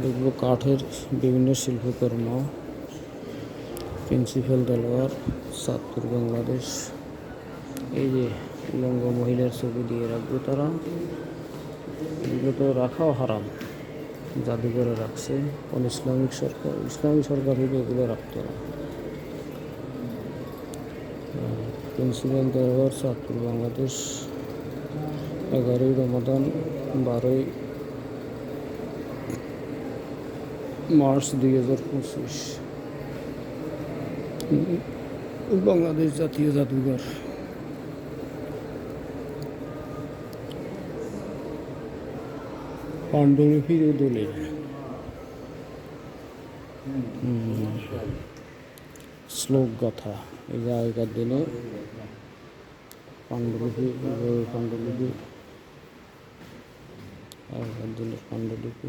দেখব কাঠের বিভিন্ন শিল্পকর্ম, প্রিন্সিপাল দেলোয়ার সাতপুর বাংলাদেশ, এই যে উলঙ্গ মহিলার ছবি দিয়ে রাখবে তারা। এগুলো তো রাখাও হারাম, জাদুঘরে রাখছে কোন ইসলামিক সরকার ইসলামিক সরকার থেকে এগুলো রাখতো না। প্রিন্সিপাল দেলোয়ার সাতপুর বাংলাদেশ, এগারোই রমাদান, বারোই মার্চ দুই হাজার পঁচিশ। বাংলাদেশ জাতীয় জাদুঘর। পাণ্ডুলিপির দলিল শ্লোক গাথা, এই আগেকার দিনে পাণ্ডুলিপি পাণ্ডুলিপি, আগেকার দিনের পাণ্ডুলিপি।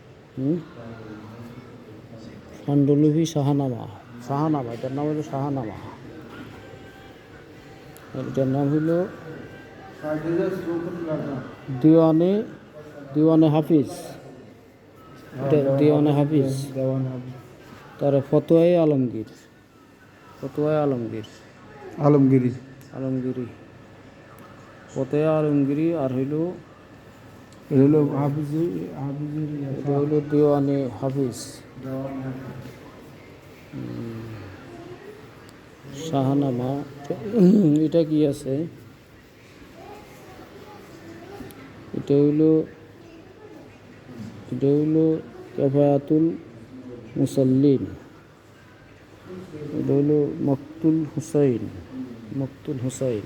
পাণ্ডুলিপি শাহনামা শাহনামা এটার নাম হলো শাহনামা। এটার নাম হলো দিওয়ানে দিওয়ানে হাফিজ। এটা দিওয়ানে হাফিজ। তার ফতোয়াই আলমগীর। ফতোয়াই আলমগীর। আলমগিরি। আলমগিরি। ফতোয়া আলমগিরি আর হইল এটা হলো এটা হাফিজ। শাহনামা, এটা কি আছে? এটা হইল এটা হইল কেফায়াতুল মুসল্লিন। এটা হইল মকতুল হুসাইন মকতুল হুসাইন।